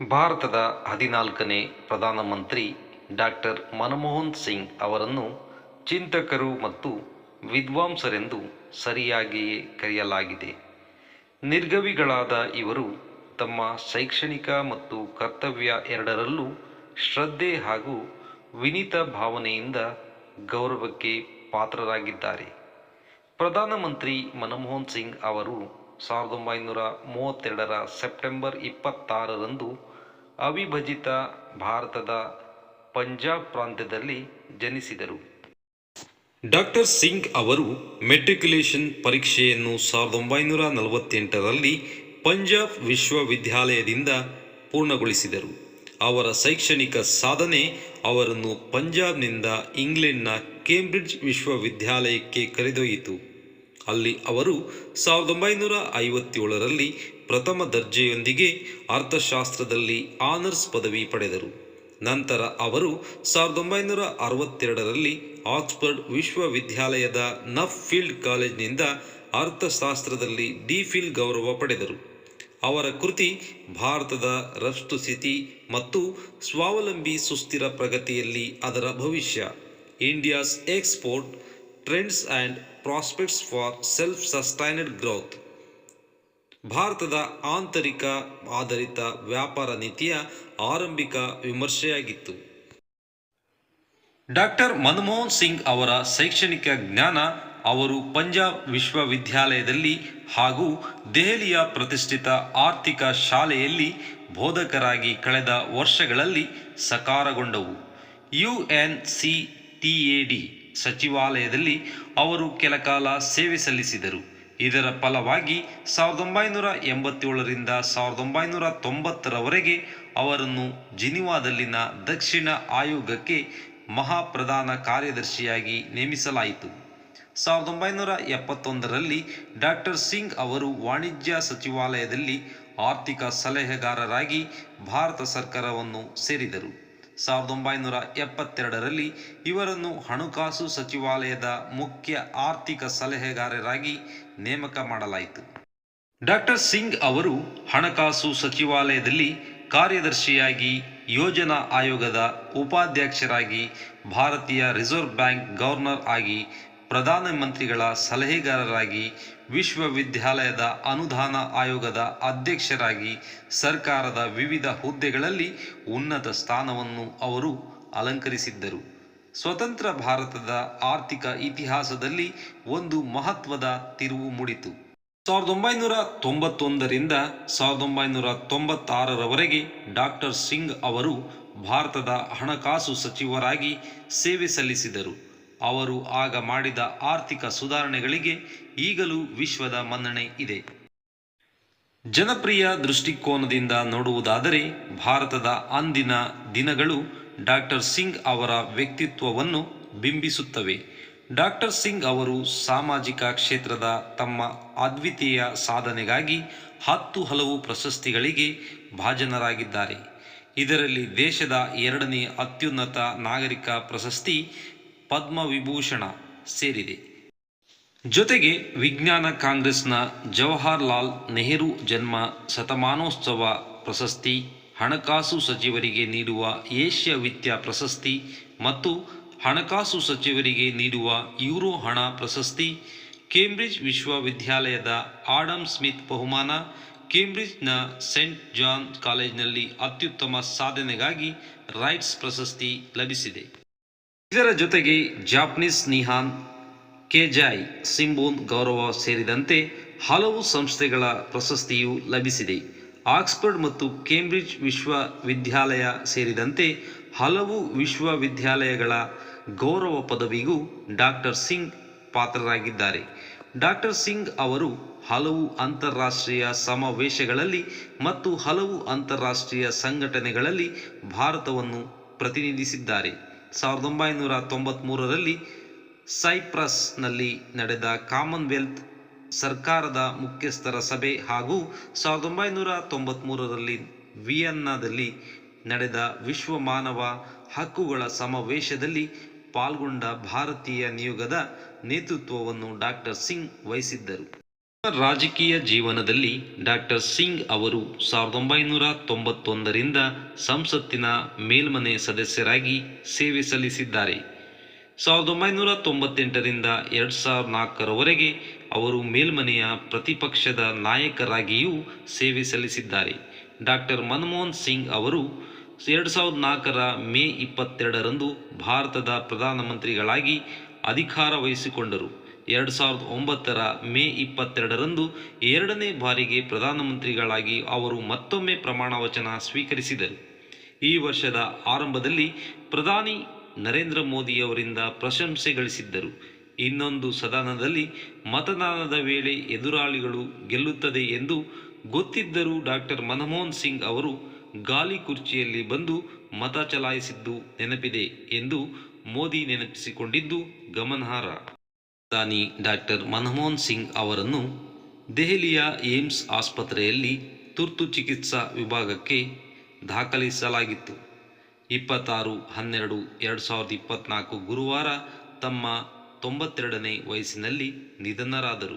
ಭಾರತದ ಹದಿನಾಲ್ಕನೇ ಪ್ರಧಾನಮಂತ್ರಿ ಡಾಕ್ಟರ್ ಮನಮೋಹನ್ ಸಿಂಗ್ ಅವರನ್ನು ಚಿಂತಕರು ಮತ್ತು ವಿದ್ವಾಂಸರೆಂದು ಸರಿಯಾಗಿಯೇ ಕರೆಯಲಾಗಿದೆ. ನಿರ್ಗವಿಗಳಾದ ಇವರು ತಮ್ಮ ಶೈಕ್ಷಣಿಕ ಮತ್ತು ಕರ್ತವ್ಯ ಎರಡರಲ್ಲೂ ಶ್ರದ್ಧೆ ಹಾಗೂ ವಿನೀತ ಭಾವನೆಯಿಂದ ಗೌರವಕ್ಕೆ ಪಾತ್ರರಾಗಿದ್ದಾರೆ. ಪ್ರಧಾನಮಂತ್ರಿ ಮನಮೋಹನ್ ಸಿಂಗ್ ಅವರು ಸಾವಿರದ ಒಂಬೈನೂರ ಮೂವತ್ತೆರಡರ ಸೆಪ್ಟೆಂಬರ್ ಇಪ್ಪತ್ತಾರರಂದು ಅವಿಭಜಿತ ಭಾರತದ ಪಂಜಾಬ್ ಪ್ರಾಂತ್ಯದಲ್ಲಿ ಜನಿಸಿದರು. ಡಾಕ್ಟರ್ ಸಿಂಗ್ ಅವರು ಮೆಟ್ರಿಕ್ಯುಲೇಷನ್ ಪರೀಕ್ಷೆಯನ್ನು ಸಾವಿರದ ಒಂಬೈನೂರ ನಲವತ್ತೆಂಟರಲ್ಲಿ ಪಂಜಾಬ್ ವಿಶ್ವವಿದ್ಯಾಲಯದಿಂದ ಪೂರ್ಣಗೊಳಿಸಿದರು. ಅವರ ಶೈಕ್ಷಣಿಕ ಸಾಧನೆ ಅವರನ್ನು ಪಂಜಾಬ್ನಿಂದ ಇಂಗ್ಲೆಂಡ್ನ ಕೇಂಬ್ರಿಡ್ಜ್ ವಿಶ್ವವಿದ್ಯಾಲಯಕ್ಕೆ ಕರೆದೊಯ್ಯಿತು. ಅಲ್ಲಿ ಅವರು ಸಾವಿರದ ಒಂಬೈನೂರ ಐವತ್ತೇಳರಲ್ಲಿ ಪ್ರಥಮ ದರ್ಜೆಯೊಂದಿಗೆ ಅರ್ಥಶಾಸ್ತ್ರದಲ್ಲಿ ಆನರ್ಸ್ ಪದವಿ ಪಡೆದರು. ನಂತರ ಅವರು ಸಾವಿರದ ಒಂಬೈನೂರ ಅರವತ್ತೆರಡರಲ್ಲಿ ಆಕ್ಸ್ಫರ್ಡ್ ವಿಶ್ವವಿದ್ಯಾಲಯದ ನಫ್ ಫೀಲ್ಡ್ ಕಾಲೇಜ್ನಿಂದ ಅರ್ಥಶಾಸ್ತ್ರದಲ್ಲಿ ಡಿ ಫಿಲ್ ಗೌರವ ಪಡೆದರು. ಅವರ ಕೃತಿ ಭಾರತದ ರಫ್ತು ಸ್ಥಿತಿ ಮತ್ತು ಸ್ವಾವಲಂಬಿ ಸುಸ್ಥಿರ ಪ್ರಗತಿಯಲ್ಲಿ ಅದರ ಭವಿಷ್ಯ. India's export trends and prospects for self sustained growth. ಭಾರತದ ಆಂತರಿಕ ಆಧಾರಿತ ವ್ಯಾಪಾರ ನೀತಿಯ ಆರಂಭಿಕ ವಿಮರ್ಶೆಯಾಗಿತ್ತು. ಡಾಕ್ಟರ್ ಮನಮೋಹನ್ ಸಿಂಗ್ ಅವರ ಶೈಕ್ಷಣಿಕ ಜ್ಞಾನ ಅವರು ಪಂಜಾಬ್ ವಿಶ್ವವಿದ್ಯಾಲಯದಲ್ಲಿ ಹಾಗೂ ದೆಹಲಿಯ ಪ್ರತಿಷ್ಠಿತ ಆರ್ಥಿಕ ಶಾಲೆಯಲ್ಲಿ ಬೋಧಕರಾಗಿ ಕಳೆದ ವರ್ಷಗಳಲ್ಲಿ ಸಕಾರಗೊಂಡವು. U N C T A D ಸಚಿವಾಲಯದಲ್ಲಿ ಅವರು ಕೆಲಕಾಲ ಸೇವೆ ಸಲ್ಲಿಸಿದರು. ಇದರ ಫಲವಾಗಿ ಸಾವಿರದ ಒಂಬೈನೂರ ಎಂಬತ್ತೇಳರಿಂದ ಸಾವಿರದ ಒಂಬೈನೂರ ತೊಂಬತ್ತರವರೆಗೆ ಅವರನ್ನು ಜಿನಿವಾದಲ್ಲಿನ ದಕ್ಷಿಣ ಆಯೋಗಕ್ಕೆ ಮಹಾಪ್ರಧಾನ ಕಾರ್ಯದರ್ಶಿಯಾಗಿ ನೇಮಿಸಲಾಯಿತು. ಸಾವಿರದ ಒಂಬೈನೂರ ಎಪ್ಪತ್ತೊಂದರಲ್ಲಿ ಡಾಕ್ಟರ್ ಸಿಂಗ್ ಅವರು ವಾಣಿಜ್ಯ ಸಚಿವಾಲಯದಲ್ಲಿ ಆರ್ಥಿಕ ಸಲಹೆಗಾರರಾಗಿ ಭಾರತ ಸರ್ಕಾರವನ್ನು ಸೇರಿದರು. ಸಾವಿರದ ಒಂಬೈನೂರ ಎಪ್ಪತ್ತೆರಡರಲ್ಲಿ ಇವರನ್ನು ಹಣಕಾಸು ಸಚಿವಾಲಯದ ಮುಖ್ಯ ಆರ್ಥಿಕ ಸಲಹೆಗಾರರಾಗಿ ನೇಮಕ ಮಾಡಲಾಯಿತು. ಡಾಕ್ಟರ್ ಸಿಂಗ್ ಅವರು ಹಣಕಾಸು ಸಚಿವಾಲಯದಲ್ಲಿ ಕಾರ್ಯದರ್ಶಿಯಾಗಿ, ಯೋಜನಾ ಆಯೋಗದ ಉಪಾಧ್ಯಕ್ಷರಾಗಿ, ಭಾರತೀಯ ರಿಸರ್ವ್ ಬ್ಯಾಂಕ್ ಗವರ್ನರ್ ಆಗಿ ಪ್ರಧಾನಮಂತ್ರಿಗಳ ಸಲಹೆಗಾರರಾಗಿ ವಿಶ್ವವಿದ್ಯಾಲಯದ ಅನುದಾನ ಆಯೋಗದ ಅಧ್ಯಕ್ಷರಾಗಿ ಸರ್ಕಾರದ ವಿವಿಧ ಹುದ್ದೆಗಳಲ್ಲಿ ಉನ್ನತ ಸ್ಥಾನವನ್ನು ಅವರು ಅಲಂಕರಿಸಿದ್ದರು. ಸ್ವತಂತ್ರ ಭಾರತದ ಆರ್ಥಿಕ ಇತಿಹಾಸದಲ್ಲಿ ಒಂದು ಮಹತ್ವದ ತಿರುವು ಮೂಡಿತು. ಸಾವಿರದ ಒಂಬೈನೂರ ತೊಂಬತ್ತೊಂದರಿಂದ ಸಾವಿರದ ಒಂಬೈನೂರ ತೊಂಬತ್ತಾರರವರೆಗೆ ಡಾಕ್ಟರ್ ಸಿಂಗ್ ಅವರು ಭಾರತದ ಹಣಕಾಸು ಸಚಿವರಾಗಿ ಸೇವೆ ಸಲ್ಲಿಸಿದರು. ಅವರು ಆಗ ಮಾಡಿದ ಆರ್ಥಿಕ ಸುಧಾರಣೆಗಳಿಗೆ ಈಗಲೂ ವಿಶ್ವದ ಮನ್ನಣೆ ಇದೆ. ಜನಪ್ರಿಯ ದೃಷ್ಟಿಕೋನದಿಂದ ನೋಡುವುದಾದರೆ ಭಾರತದ ಅಂದಿನ ದಿನಗಳು ಡಾಕ್ಟರ್ ಸಿಂಗ್ ಅವರ ವ್ಯಕ್ತಿತ್ವವನ್ನು ಬಿಂಬಿಸುತ್ತವೆ. ಡಾಕ್ಟರ್ ಸಿಂಗ್ ಅವರು ಸಾಮಾಜಿಕ ಕ್ಷೇತ್ರದ ತಮ್ಮ ಅದ್ವಿತೀಯ ಸಾಧನೆಗಾಗಿ ಹತ್ತು ಹಲವು ಪ್ರಶಸ್ತಿಗಳಿಗೆ ಭಾಜನರಾಗಿದ್ದಾರೆ. ಇದರಲ್ಲಿ ದೇಶದ ಎರಡನೇ ಅತ್ಯುನ್ನತ ನಾಗರಿಕ ಪ್ರಶಸ್ತಿ ಪದ್ಮವಿಭೂಷಣ ಸೇರಿದೆ. ಜೊತೆಗೆ ವಿಜ್ಞಾನ ಕಾಂಗ್ರೆಸ್ನ ಜವಾಹರ್ಲಾಲ್ ನೆಹರು ಜನ್ಮ ಶತಮಾನೋತ್ಸವ ಪ್ರಶಸ್ತಿ, ಹಣಕಾಸು ಸಚಿವರಿಗೆ ನೀಡುವ ಏಷ್ಯಾ ವಿತ್ಯ ಪ್ರಶಸ್ತಿ ಮತ್ತು ಹಣಕಾಸು ಸಚಿವರಿಗೆ ನೀಡುವ ಯೂರೋ ಹಣ ಪ್ರಶಸ್ತಿ ಕೇಂಬ್ರಿಡ್ಜ್ ವಿಶ್ವವಿದ್ಯಾಲಯದ ಆಡಮ್ ಸ್ಮಿತ್ ಬಹುಮಾನ ಕೇಂಬ್ರಿಡ್ಜ್ನ ಸೆಂಟ್ ಜಾನ್ ಕಾಲೇಜಿನಲ್ಲಿ ಅತ್ಯುತ್ತಮ ಸಾಧನೆಗಾಗಿ ರೈಟ್ಸ್ ಪ್ರಶಸ್ತಿ ಲಭಿಸಿದೆ. ಇದರ ಜೊತೆಗೆ ಜಾಪನೀಸ್ ನಿಹಾನ್ ಕೆಜಾಯ್ ಸಿಂಬೋನ್ ಗೌರವ ಸೇರಿದಂತೆ ಹಲವು ಸಂಸ್ಥೆಗಳ ಪ್ರಶಸ್ತಿಯು ಲಭಿಸಿದೆ. ಆಕ್ಸ್ಫರ್ಡ್ ಮತ್ತು ಕೇಂಬ್ರಿಡ್ಜ್ ವಿಶ್ವವಿದ್ಯಾಲಯ ಸೇರಿದಂತೆ ಹಲವು ವಿಶ್ವವಿದ್ಯಾಲಯಗಳ ಗೌರವ ಪದವಿಗೂ ಡಾಕ್ಟರ್ ಸಿಂಗ್ ಪಾತ್ರರಾಗಿದ್ದಾರೆ. ಡಾಕ್ಟರ್ ಸಿಂಗ್ ಅವರು ಹಲವು ಅಂತಾರಾಷ್ಟ್ರೀಯ ಸಮಾವೇಶಗಳಲ್ಲಿ ಮತ್ತು ಹಲವು ಅಂತಾರಾಷ್ಟ್ರೀಯ ಸಂಘಟನೆಗಳಲ್ಲಿ ಭಾರತವನ್ನು ಪ್ರತಿನಿಧಿಸಿದ್ದಾರೆ. ಸಾವಿರದ ಒಂಬೈನೂರ ತೊಂಬತ್ತ್ಮೂರರಲ್ಲಿ ಸೈಪ್ರಸ್ನಲ್ಲಿ ನಡೆದ ಕಾಮನ್ವೆಲ್ತ್ ಸರ್ಕಾರದ ಮುಖ್ಯಸ್ಥರ ಸಭೆ ಹಾಗೂ ಸಾವಿರದ ಒಂಬೈನೂರ ತೊಂಬತ್ತ್ಮೂರರಲ್ಲಿ ವಿಯನ್ನಾದಲ್ಲಿ ನಡೆದ ವಿಶ್ವ ಮಾನವ ಹಕ್ಕುಗಳ ಸಮಾವೇಶದಲ್ಲಿ ಪಾಲ್ಗೊಂಡ ಭಾರತೀಯ ನಿಯೋಗದ ನೇತೃತ್ವವನ್ನು ಡಾಕ್ಟರ್ ಸಿಂಗ್ ವಹಿಸಿದ್ದರು. ರಾಜಕೀಯ ಜೀವನದಲ್ಲಿ ಡಾಕ್ಟರ್ ಸಿಂಗ್ ಅವರು ಸಾವಿರದ ಒಂಬೈನೂರ ತೊಂಬತ್ತೊಂದರಿಂದ ಸಂಸತ್ತಿನ ಮೇಲ್ಮನೆ ಸದಸ್ಯರಾಗಿ ಸೇವೆ ಸಲ್ಲಿಸಿದ್ದಾರೆ. ಸಾವಿರದ ಒಂಬೈನೂರ ತೊಂಬತ್ತೆಂಟರಿಂದ ಎರಡು ಸಾವಿರದ ನಾಲ್ಕರವರೆಗೆ ಅವರು ಮೇಲ್ಮನೆಯ ಪ್ರತಿಪಕ್ಷದ ನಾಯಕರಾಗಿಯೂ ಸೇವೆ ಸಲ್ಲಿಸಿದ್ದಾರೆ. ಡಾಕ್ಟರ್ ಮನಮೋಹನ್ ಸಿಂಗ್ ಅವರು ಎರಡು ಸಾವಿರದ ನಾಲ್ಕರ ಮೇ ಇಪ್ಪತ್ತೆರಡರಂದು ಭಾರತದ ಪ್ರಧಾನಮಂತ್ರಿಗಳಾಗಿ ಅಧಿಕಾರ ವಹಿಸಿಕೊಂಡರು. ಎರಡು ಸಾವಿರದ ಒಂಬತ್ತರ ಮೇ ಇಪ್ಪತ್ತೆರಡರಂದು ಎರಡನೇ ಬಾರಿಗೆ ಪ್ರಧಾನಮಂತ್ರಿಗಳಾಗಿ ಅವರು ಮತ್ತೊಮ್ಮೆ ಪ್ರಮಾಣ ವಚನ ಸ್ವೀಕರಿಸಿದರು. ಈ ವರ್ಷದ ಆರಂಭದಲ್ಲಿ ಪ್ರಧಾನಿ ನರೇಂದ್ರ ಮೋದಿಯವರಿಂದ ಪ್ರಶಂಸೆ ಗಳಿಸಿದ್ದರು. ಇನ್ನೊಂದು ಸದನದಲ್ಲಿ ಮತದಾನದ ವೇಳೆ ಎದುರಾಳಿಗಳು ಗೆಲ್ಲುತ್ತದೆ ಎಂದು ಗೊತ್ತಿದ್ದರೂ ಡಾಕ್ಟರ್ ಮನಮೋಹನ್ ಸಿಂಗ್ ಅವರು ಗಾಲಿ ಕುರ್ಚಿಯಲ್ಲಿ ಬಂದು ಮತ ಚಲಾಯಿಸಿದ್ದು ನೆನಪಿದೆ ಎಂದು ಮೋದಿ ನೆನಪಿಸಿಕೊಂಡಿದ್ದು ಗಮನಾರ್ಹ. ಪ್ರಧಾನಿ ಡಾಕ್ಟರ್ ಮನಮೋಹನ್ ಸಿಂಗ್ ಅವರನ್ನು ದೆಹಲಿಯ ಏಮ್ಸ್ ಆಸ್ಪತ್ರೆಯಲ್ಲಿ ತುರ್ತು ಚಿಕಿತ್ಸಾ ವಿಭಾಗಕ್ಕೆ ದಾಖಲಿಸಲಾಗಿತ್ತು. ಇಪ್ಪತ್ತಾರು, ಹನ್ನೆರಡು, ಎರಡು ಸಾವಿರದ ಇಪ್ಪತ್ತ್ನಾಲ್ಕು ಗುರುವಾರ ತಮ್ಮ ತೊಂಬತ್ತೆರಡನೇ ವಯಸ್ಸಿನಲ್ಲಿ ನಿಧನರಾದರು.